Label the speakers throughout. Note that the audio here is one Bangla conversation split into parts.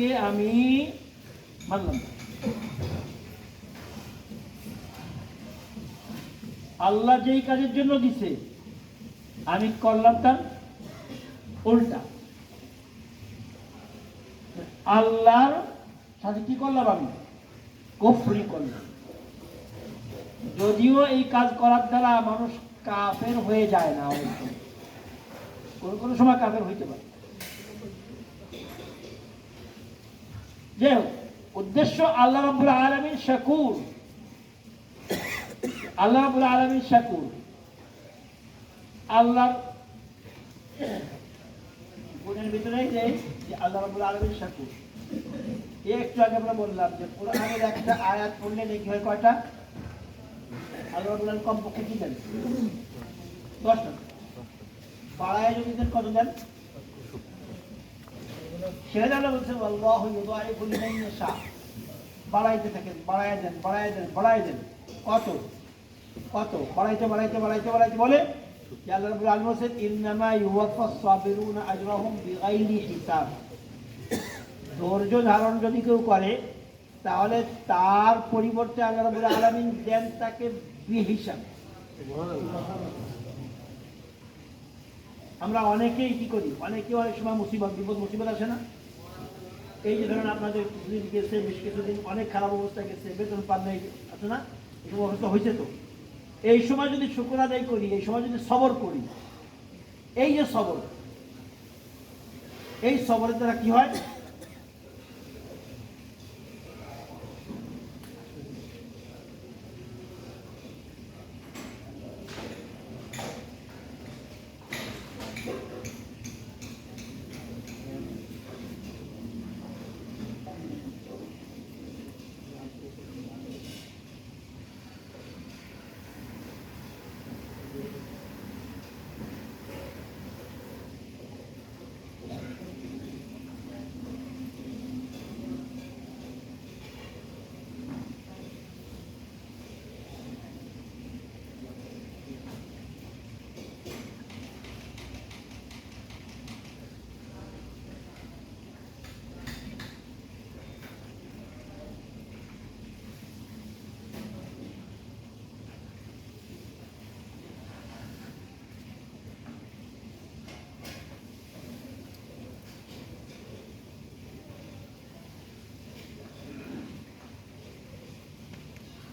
Speaker 1: আজকে আমি মানলাম আল্লাহ যেই কাজের জন্য দিছে, আমি করলাম তার উল্টা। আল্লাহর সাথে কি করলাম আমি? কফরি করলাম। যদিও এই কাজ করার দ্বারা মানুষ কাফের হয়ে যায় না কোন কোনো সময় কাফের হইতে পারে। হোক উদ্দেশ্য আল্লাহ রাবুল আলমীর শাকুর। আল্লাহ রাবুল আলমীর শাকুর। আল্লাহর গুণের ভিতরেই যে যে আল্লাহ রাবুল আলমীর শাকুর। এই একটু আগে আমরা বললাম যে কোরআনের একটা আয়াত পড়লে নাকি হয় কয়টা? আল্লাহ রাবুল আলম কমপক্ষে কি দেন দশটা পাড়ায় যদি দেন কত দেন? আল্লাহ বলছে আল্লাহ বাড়াইতে থাকেন বাড়ায় দেন বাড়ায় দেন বাড়ায় দেন কত কত বাড়াইতে বাড়াইতে বাড়াইতে বাড়াইতে বলে আল্লাহ রাব্বুল আলামিন বলেছেন ইন্নামা ইউওয়াফাস সাবিরুনা আজরাহুম বিগাইরি হিসাব ধৈর্য ধারণ যদি কেউ করে তাহলে তার পরিবর্তে আল্লাহ রাব্বুল আলামিন দেন তাকে বিহিসাব আমরা অনেকেই কি করি? অনেকেই অনেক সময় মুসিবত, বিপদ, মুসিবত আসে না? এই যে ধরেন আপনাদের কিছুদিন গেছে, বেশ কিছুদিন অনেক খারাপ অবস্থা গেছে, বেতন পান নাই আছে না? এরকম অবস্থা হয়েছে তো? এই সময় যদি শুক্র আদায় করি, এই সময় যদি সবর করি, এই যে সবর, এই সবরের দ্বারা কি হয়?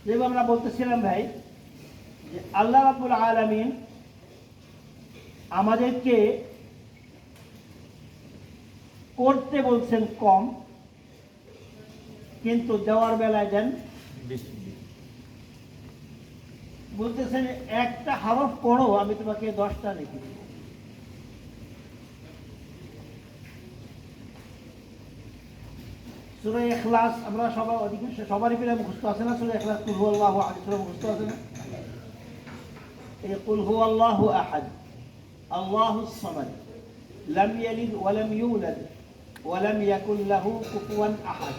Speaker 1: যেভাবে আমরা বলতেছিলাম ভাই, যে আল্লাহ রাবুল আলমিন আমাদেরকে করতে বলছেন কম, কিন্তু দেওয়ার বেলায় দেন বলতেছেন একটা হারফ পড়ো, আমি তোমাকে দশটা লিখে দেব। সুরে এখলাস আমরা সবার অধিকাংশ সবারই মুখস্থ আছে না? সুরে এখলাস কুল আল্লাহ সুরে মুখস্থ আছে না? এই আল্লাহ আহাদ আল্লাহ সামাদ ওয়ালাম ইউলাদ ওয়ালাম ইয়াকুল লাহু কুফুয়ান আহাদ।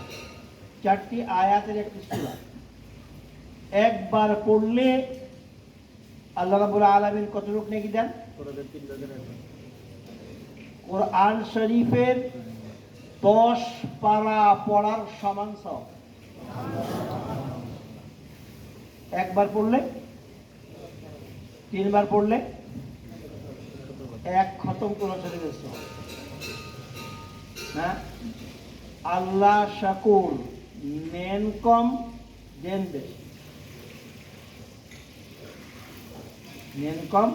Speaker 1: চারটি আয়াতের একটি সূরা। একবার পড়লে আল্লাহ রাব্বুল আলামিন কত রূপ নাকি দেন? কোরআন শরীফের দশ পারা পড়ার সমান সব। একবার পড়লে, তিনবার পড়লে, এক খতম কোরআন শরীফের হ্যাঁ? আল্লাহ শাকুর নেন কম, দেন বেশি। নেন কম।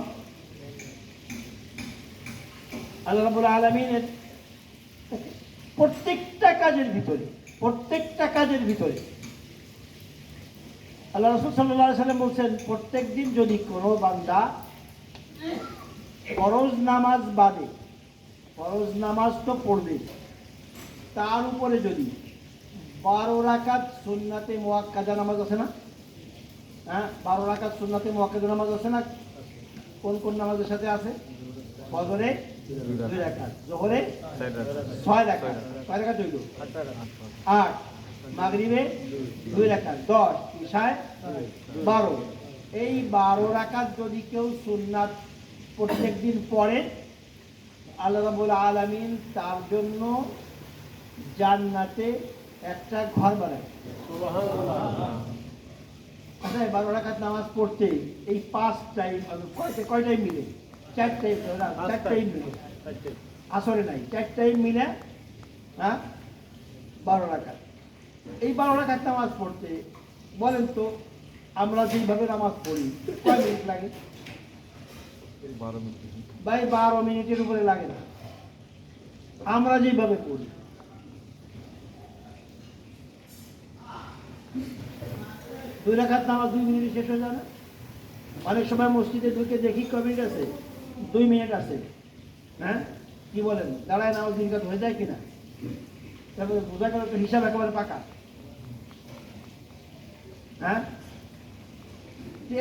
Speaker 1: আল্লাহ আলমিনের প্রত্যেকটা কাজের ভিতরে, প্রত্যেকটা কাজের ভিতরে। আল্লাহ রসুল সাল্লাহ সাল্লাম বলছেন, প্রত্যেক দিন যদি কোনো বান্দা ফরজ নামাজ বাদে, ফরজ নামাজ তো পড়বে, তার উপরে যদি বারো রাকাত সুন্নাতে মোয়াক্কাদা নামাজ আছে না? হ্যাঁ বারো রাকাত সুন্নাতে মোয়াক্কাদা নামাজ আছে না? কোন কোন নামাজের সাথে আছে? ফজরে বারো এই বারো যদি কেউ সুন্নাত প্রত্যেক দিন পড়ে আল্লাহ তার জন্য জান্নাতে একটা ঘর বানায় বারো রাখাত নামাজ পড়তে এই পাঁচ টাইম কয়টা কয়টাই মিলে? চার টাইম মিলে। আসরে নাই মিলে হ্যাঁ বারো রাখাত এই বারো রাখাত নামাজ পড়তে বলেন তো আমরা যেইভাবে নামাজ পড়ি কয় মিনিট লাগে?
Speaker 2: বারো মিনিট
Speaker 1: ভাই বারো মিনিটের উপরে লাগে না। আমরা যেভাবে পড়ি। দুই রাখাত নামাজ দুই মিনিটে শেষ হয়ে যায় না অনেক সময় মসজিদে ঢুকে দেখি কয় মিনিট আছে দুই মিনিট আছে। হ্যাঁ? কি বলেন? দাঁড়ায় নামাজ দিন কাজ হয়ে যায় কিনা? তারপরে বোঝা গেল তো হিসাব একেবারে পাকা। হ্যাঁ?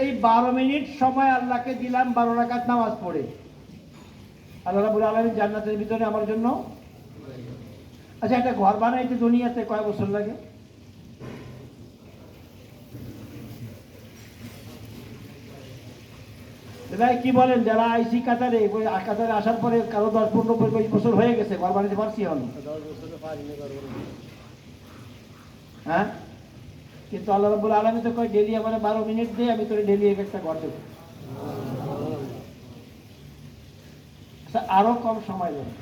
Speaker 1: এই বারো মিনিট সময় আল্লাহকে দিলাম, বারো রাকাত নামাজ পড়ে। আল্লাহ রাবুল আলমী জান্নাতের ভিতরে আমার জন্য আচ্ছা একটা ঘর বানাইতে দুনিয়াতে কয় বছর লাগে? এ ভাই কি বলেন যারা আইসি কাতারে কাতারে আসার পরে কারও দশ পনেরো বিশ বছর হয়ে গেছে ঘর বানাইতে পারছি হ্যাঁ? কিন্তু আল্লাহ রাবুল আলমী তো কয় ডেলি আমার বারো মিনিট দিয়ে আমি তোর ডেলি এক একটা ঘর দেবো। আচ্ছা, আরও কম সময় লাগবে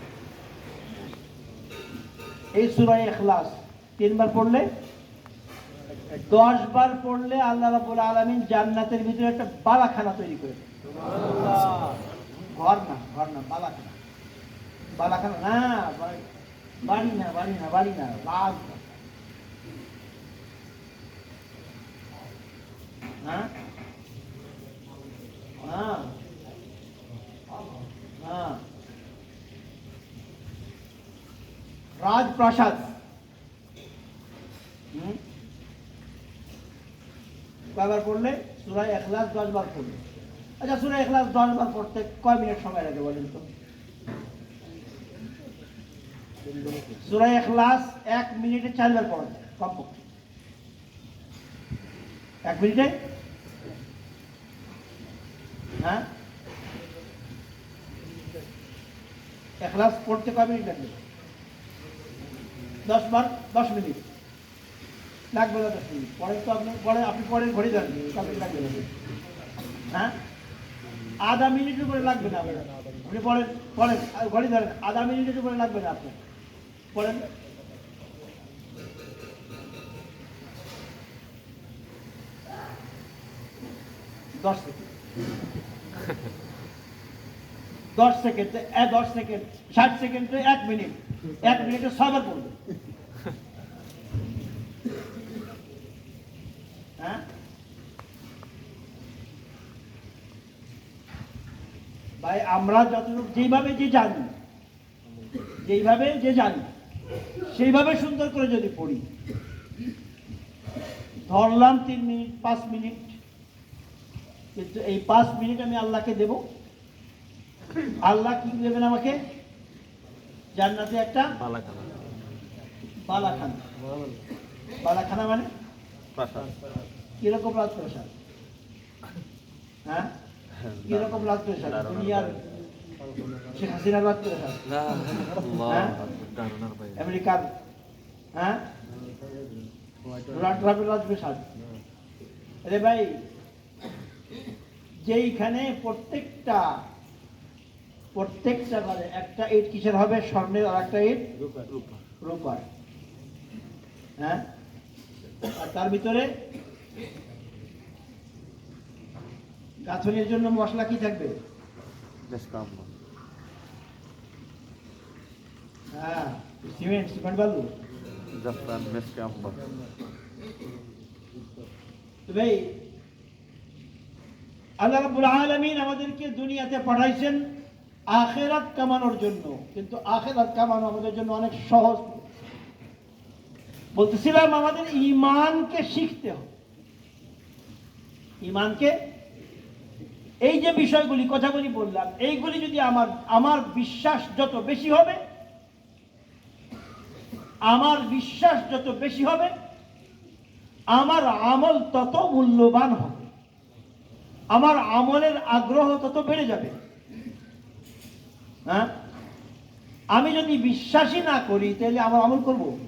Speaker 1: এই সুরাই এখলাস তিনবার পড়লে দশ বার পড়লে আল্লাহ রাবুল আলমিন জান্নাতের ভিতরে একটা বালাখানা তৈরি করে। ঘর না ঘর না বালাখানা। বালাখানা, না, বাড়ি- না, বাড়ি না বাড়ি না রাজ হ্যাঁ হ্যাঁ হ্যাঁ রাজপ্রাসাদ? কয়বার পড়লে? সুরায় এখলাস দশ বার পড়লে। আচ্ছা সুরায় এখলাস দশ বার পড়তে কয় মিনিট সময় লাগে বলেন তো? সুরায় এখলাস এক মিনিটে চারবার পড়া যায় কমপক্ষে। এক মিনিটে? হ্যাঁ? এখলাস পড়তে কয় মিনিট লাগবে? দশ বার, দশ মিনিট। লাগবে না দশ মিনিট। পরে তো আপনি, পরে আপনি পরে ঘড়ি ধরেন কত মিনিট লাগবে? হ্যাঁ? আধা মিনিটের উপরে লাগবে না আপনি পড়েন পড়েন ঘড়ি ধরেন, আধা মিনিটের উপরে লাগবে না আপনার। পড়েন। দশ সেকেন্ড। দশ সেকেন্ড দশ সেকেন্ড, ষাট সেকেন্ডে, এক মিনিট। এক মিনিটে ছয়বার পড়বে হ্যাঁ ভাই আমরা যতটুকু যেইভাবে যে জানি যেইভাবে যে জানি সেইভাবে সুন্দর করে যদি পড়ি ধরলাম তিন মিনিট পাঁচ মিনিট কিন্তু এই পাঁচ মিনিট আমি আল্লাহকে দেব। আল্লাহ কি দেবেন আমাকে? জান্নাতে একটা
Speaker 2: বালাখানা।
Speaker 1: বালাখানা। বালাখানা মানে? কীরকম রাজপ্রসাদ? হ্যাঁ? রাজপ্রসাদ দুনিয়ার শেখ হ্যাঁ? আমেরিকার হ্যাঁ? ডোনাল্ড ট্রাম্পের আরে ভাই যেইখানে প্রত্যেকটা প্রত্যেকটা ঘরে একটা ইট কিসের হবে? স্বর্ণের আর একটা ইট
Speaker 2: রূপা
Speaker 1: রূপার। হ্যাঁ? আর তার ভিতরে গাছনের জন্য মশলা কি থাকবে? হ্যাঁ সিমেন্ট সিমেন্ট বালু?
Speaker 2: জাফরান নিষ্কাম্য
Speaker 1: তো ভাই আল্লাহ রাব্বুল আলামিন আমাদেরকে দুনিয়াতে পাঠাইছেন আখেরাত কামানোর জন্য। কিন্তু আখেরাত কামানো আমাদের জন্য অনেক সহজ। বলতেছিলাম আমাদের ইমানকে শিখতে হবে। ইমানকে এই যে বিষয়গুলি কথাগুলি বললাম, এইগুলি যদি আমার আমার বিশ্বাস যত বেশি হবে, আমার বিশ্বাস যত বেশি হবে, আমার আমল তত মূল্যবান হবে। আমার আমলের আগ্রহ তত বেড়ে যাবে। হ্যাঁ? আমি যদি বিশ্বাসই না করি, তাহলে আমার আমল করব?